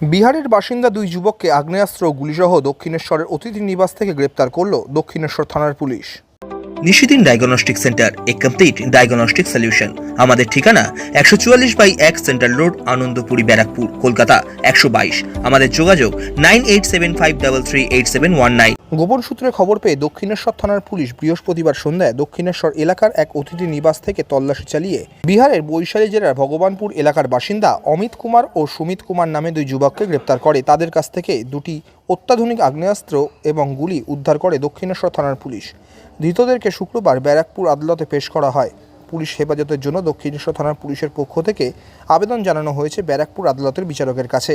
বিহারের বাসিন্দা দুই যুবককে আগ্নেয়াস্ত্র গুলিসহ দক্ষিণেশ্বরের অতিথি নিবাস থেকে গ্রেপ্তার করল দক্ষিণেশ্বর থানার police. Nishidin diagnostic centre, a complete diagnostic solution আমাদের ঠিকানা একশো চুয়াল্লিশ বাই এক সেন্ট্রাল রোড, আনন্দপুরি, ব্যারাকপুর, কলকাতা, একশো বাইশ। আমাদের যোগাযোগ nine eight seven five double three eight seven one nine. গোপন সূত্রে খবর পেয়ে দক্ষিণেশ্বর থানার পুলিশ বৃহস্পতিবার সন্ধ্যায় দক্ষিণেশ্বর এলাকার এক অতিথি নিবাস থেকে তল্লাশি চালিয়ে বিহারের বৈশালী জেলার ভগবানপুর এলাকার বাসিন্দা অমিত কুমার ও সুমিত কুমার নামে দুই যুবককে গ্রেপ্তার করে। তাদের কাছ থেকে দুটি অত্যাধুনিক আগ্নেয়াস্ত্র এবং গুলি উদ্ধার করে দক্ষিণেশ্বর থানার পুলিশ। ধৃতদেরকে শুক্রবার ব্যারাকপুর আদালতে পেশ করা হয়। পুলিশ হেফাজতের জন্য দক্ষিণেশ্বর থানার পুলিশের পক্ষ থেকে আবেদন জানানো হয়েছে ব্যারাকপুর আদালতের বিচারকের কাছে।